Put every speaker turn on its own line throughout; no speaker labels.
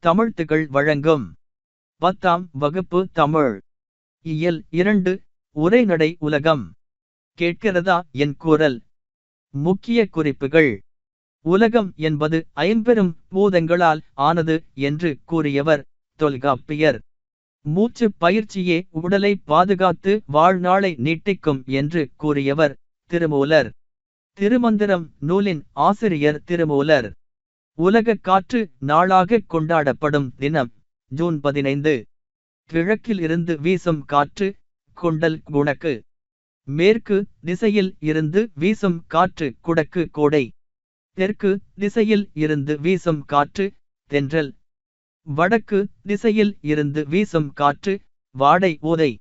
தமிழ்த்துகள் வழங்கும். பத்தாம் வகுப்பு தமிழ். இயல் இரண்டு உரைநடை உலகம். கேட்கிறதா என் குரல்? முக்கிய குறிப்புகள். உலகம் என்பது ஐம்பெரும் பூதங்களால் ஆனது என்று கூறியவர் தொல்காப்பியர். மூச்சு பயிற்சியே உடலை பாதுகாத்து வாழ்நாளை நீட்டிக்கும் என்று கூறியவர் திருமூலர். திருமந்திரம் நூலின் ஆசிரியர் திருமூலர். உலக காற்று நாளாக கொண்டாடப்படும் தினம். ஜூன் பதினைந்து. கிழக்கில் இருந்து வீசும் காற்று கொண்டல் குணக்கு. மேற்கு திசையில் இருந்து வீசும் காற்று குடக்கு கோடை. தெற்கு திசையில் இருந்து வீசும் காற்று தென்றல். வடக்கு திசையில் இருந்து வீசும் காற்று வாடை ஓதை.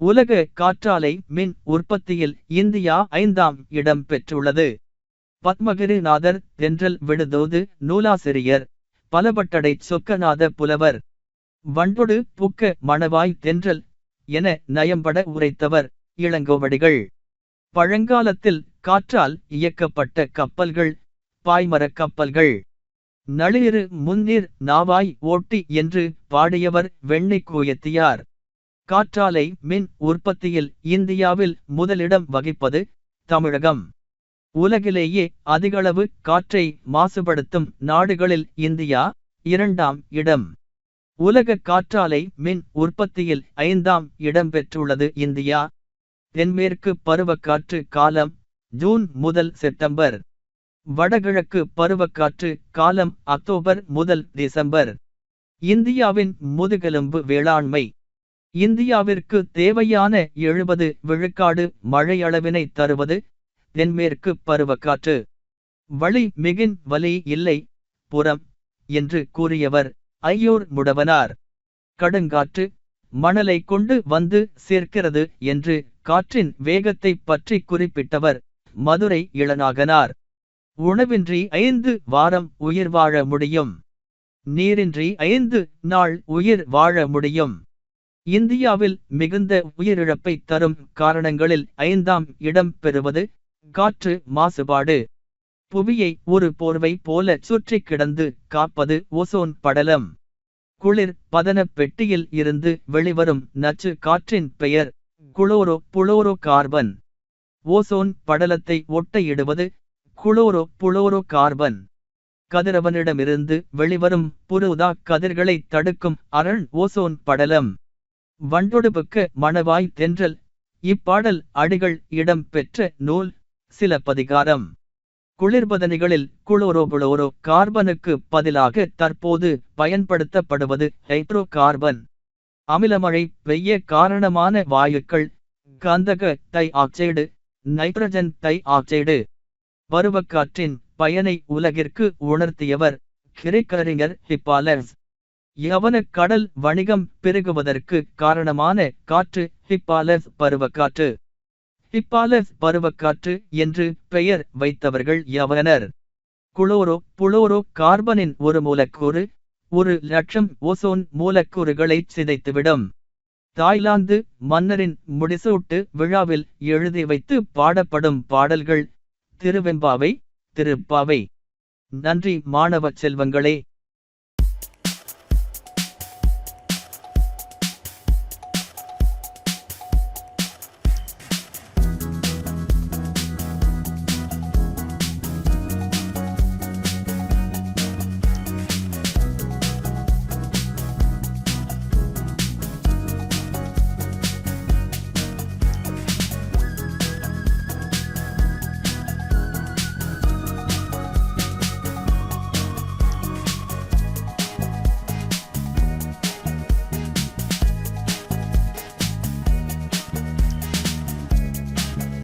உலக காற்றாலை மின் உற்பத்தியில் இந்தியா ஐந்தாம் இடம் பெற்றுள்ளது. பத்மகிரிநாதர் தென்றல் விடுதோது நூலாசிரியர் பலபட்டடை சொக்கநாத புலவர் வண்டொடு புக்க மணவாய் தென்றல் என நயம்பட உரைத்தவர் இளங்கோவடிகள். பழங்காலத்தில் காற்றால் இயக்கப்பட்ட கப்பல்கள் பாய்மரக் கப்பல்கள். நளிரு முன்னீர் நாவாய் ஓட்டி என்று பாடியவர் வெண்ணிக்கூயத்தியார் காற்றாலை மின் உற்பத்தியில் இந்தியாவில் முதலிடம் வகிப்பது தமிழகம். உலகிலேயே அதிகளவு காற்றை மாசுபடுத்தும் நாடுகளில் இந்தியா இரண்டாம் இடம். உலக காற்றாலை மின் உற்பத்தியில் ஐந்தாம் இடம் பெற்றுள்ளது இந்தியா. தென்மேற்கு பருவக்காற்று காலம் ஜூன் முதல் செப்டம்பர். வடகிழக்கு பருவக்காற்று காலம் அக்டோபர் முதல் டிசம்பர். இந்தியாவின் முதுகெலும்பு வேளாண்மை. இந்தியாவிற்கு தேவையான எழுபது விழுக்காடு மழையளவினை தருவது தென்மேற்கு பருவக்காற்று. வழி மிகின் வலி இல்லை புறம் என்று கூறியவர் ஐயோர் முடவனார். கடுங்காற்று மணலை கொண்டு வந்து சேர்க்கிறது என்று காற்றின் வேகத்தை பற்றி குறிப்பிட்டவர் மதுரை இளநாகனார். உணவின்றி ஐந்து வாரம் உயிர் வாழ முடியும். நீரின்றி ஐந்து நாள் உயிர் வாழ முடியும். இந்தியாவில் மிகுந்த உயிரிழப்பை தரும் காரணங்களில் ஐந்தாம் இடம் பெறுவது காற்று மாசுபாடு. புவியை ஒரு போர்வை போல சுற்றி கிடந்து காப்பது ஓசோன் படலம். குளிர் பதன பெட்டியில் இருந்து வெளிவரும் நச்சு காற்றின் பெயர் குளோரோ புளோரோ கார்பன். ஓசோன் படலத்தை ஒட்டையிடுவது குளோரோ புளோரோ கார்பன். கதிரவனிடமிருந்து வெளிவரும் புருதா கதிர்களை தடுக்கும் அரண் ஓசோன் படலம். வண்டொடுப்புக்கு மணவாய் தென்றல் இப்பாடல் அடிகள் இடம் பெற்ற நூல் சில பதிகாரம். குளிர்பதனிகளில் குளோரோபுளோரோ கார்பனுக்கு பதிலாக தற்போது பயன்படுத்தப்படுவது ஹைட்ரோ கார்பன் அமிலமழை பெய்ய காரணமான வாயுக்கள் கந்தக dioxide nitrogen dioxide பருவக்காற்றின் பயனை உலகிற்கு உணர்த்தியவர் கிரிக்கறிஞர் ஹிப்பாலர்ஸ். யவன கடல் வணிகம் பெருகுவதற்கு காரணமான காற்று ஹிப்பாலர்ஸ் பருவக்காற்று. ஹிப்பாலஸ் பருவக்காற்று என்று பெயர் வைத்தவர்கள் யவனர் குளோரோ புளோரோ கார்பனின் ஒரு மூலக்கூறு ஒரு லட்சம் ஓசோன் மூலக்கூறுகளை சிதைத்துவிடும். தாய்லாந்து மன்னரின் முடிசூட்டு விழாவில் எழுதி வைத்து பாடப்படும் பாடல்கள் திருவெம்பாவை திருப்பாவை. நன்றி மாணவ செல்வங்களே.